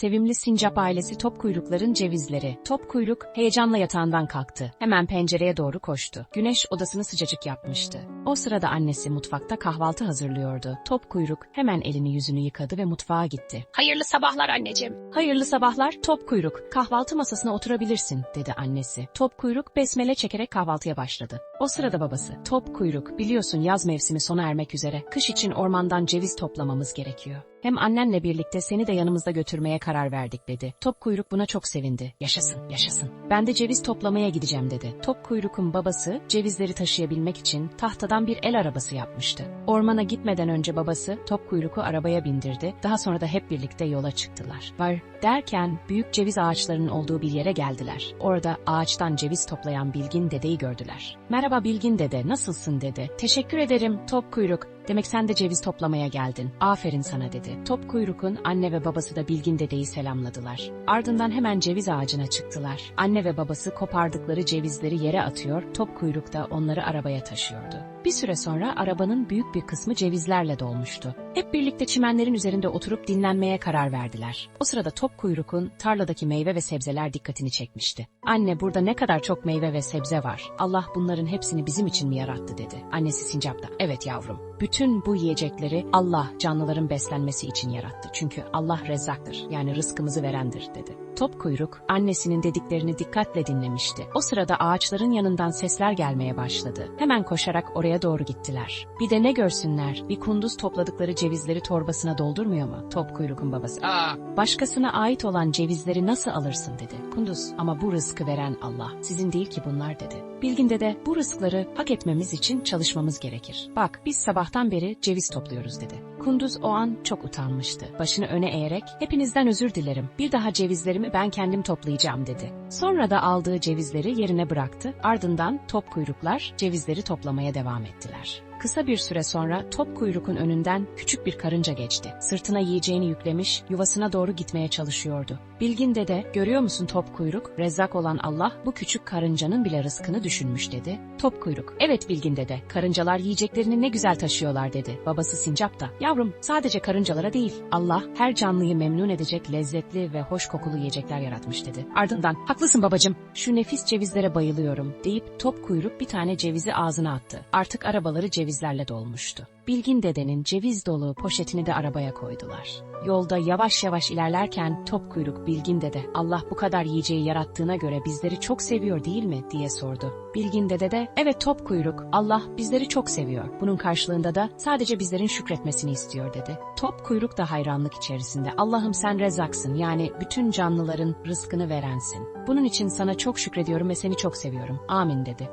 Sevimli sincap ailesi top kuyrukların cevizleri. Top kuyruk heyecanla yatağından kalktı. Hemen pencereye doğru koştu. Güneş odasını sıcacık yapmıştı. O sırada annesi mutfakta kahvaltı hazırlıyordu. Top kuyruk hemen elini yüzünü yıkadı ve mutfağa gitti. Hayırlı sabahlar anneciğim. Hayırlı sabahlar top kuyruk. Kahvaltı masasına oturabilirsin dedi annesi. Top kuyruk besmele çekerek kahvaltıya başladı. O sırada babası. Top kuyruk biliyorsun yaz mevsimi sona ermek üzere. Kış için ormandan ceviz toplamamız gerekiyor. Hem annenle birlikte seni de yanımızda götürmeye karar verdik dedi. Top kuyruk buna çok sevindi. Yaşasın, yaşasın. Ben de ceviz toplamaya gideceğim dedi. Top kuyrukun babası cevizleri taşıyabilmek için tahtadan bir el arabası yapmıştı. Ormana gitmeden önce babası top kuyruğu arabaya bindirdi. Daha sonra da hep birlikte yola çıktılar. Var derken büyük ceviz ağaçlarının olduğu bir yere geldiler. Orada ağaçtan ceviz toplayan Bilgin dedeyi gördüler. Merhaba Bilgin dede, nasılsın dedi. Teşekkür ederim top kuyruk. Demek sen de ceviz toplamaya geldin. Aferin sana dedi. Top kuyrukun anne ve babası da Bilgin dedeyi selamladılar. Ardından hemen ceviz ağacına çıktılar. Anne ve babası kopardıkları cevizleri yere atıyor, top kuyruk da onları arabaya taşıyordu. Bir süre sonra arabanın büyük bir kısmı cevizlerle dolmuştu. Hep birlikte çimenlerin üzerinde oturup dinlenmeye karar verdiler. O sırada top kuyrukun tarladaki meyve ve sebzeler dikkatini çekmişti. Anne burada ne kadar çok meyve ve sebze var. Allah bunların hepsini bizim için mi yarattı dedi. Annesi Sincap da evet yavrum. Bütün bu yiyecekleri Allah canlıların beslenmesi için yarattı. Çünkü Allah rezzaktır yani rızkımızı verendir dedi. Top kuyruk annesinin dediklerini dikkatle dinlemişti. O sırada ağaçların yanından sesler gelmeye başladı. Hemen koşarak oraya doğru gittiler. Bir de ne görsünler? Bir kunduz topladıkları cevizleri torbasına doldurmuyor mu? Top kuyrukun babası. Aa, Başkasına ait olan cevizleri nasıl alırsın dedi. Kunduz ama bu rızkı veren Allah. Sizin değil ki bunlar dedi. Bilgin de bu rızkları hak etmemiz için çalışmamız gerekir. Bak biz sabahtan beri ceviz topluyoruz dedi. Kunduz o an çok utanmıştı. Başını öne eğerek hepinizden özür dilerim. Bir daha cevizlerimi ben kendim toplayacağım dedi. Sonra da aldığı cevizleri yerine bıraktı. Ardından top kuyruklar cevizleri toplamaya devam ettiler. Kısa bir süre sonra top kuyrukun önünden küçük bir karınca geçti. Sırtına yiyeceğini yüklemiş, yuvasına doğru gitmeye çalışıyordu. Bilgin dede, görüyor musun top kuyruk? Rezzak olan Allah bu küçük karıncanın bile rızkını düşünmüş dedi. Top kuyruk, evet Bilgin dede, karıncalar yiyeceklerini ne güzel taşıyorlar dedi. Babası Sincap da, yavrum sadece karıncalara değil, Allah her canlıyı memnun edecek lezzetli ve hoş kokulu yiyecekler yaratmış dedi. Ardından, haklısın babacım, şu nefis cevizlere bayılıyorum deyip top kuyruk bir tane cevizi ağzına attı. Artık arabaları cevizlerle dolmuştu. Bilgin dedenin ceviz dolu poşetini de arabaya koydular. Yolda yavaş yavaş ilerlerken top kuyruk Bilgin dede Allah bu kadar yiyeceği yarattığına göre bizleri çok seviyor değil mi diye sordu. Bilgin dede de evet top kuyruk Allah bizleri çok seviyor. Bunun karşılığında da sadece bizlerin şükretmesini istiyor dedi. Top kuyruk da hayranlık içerisinde Allah'ım sen rezaksın yani bütün canlıların rızkını verensin. Bunun için sana çok şükrediyorum ve seni çok seviyorum. Amin dedi.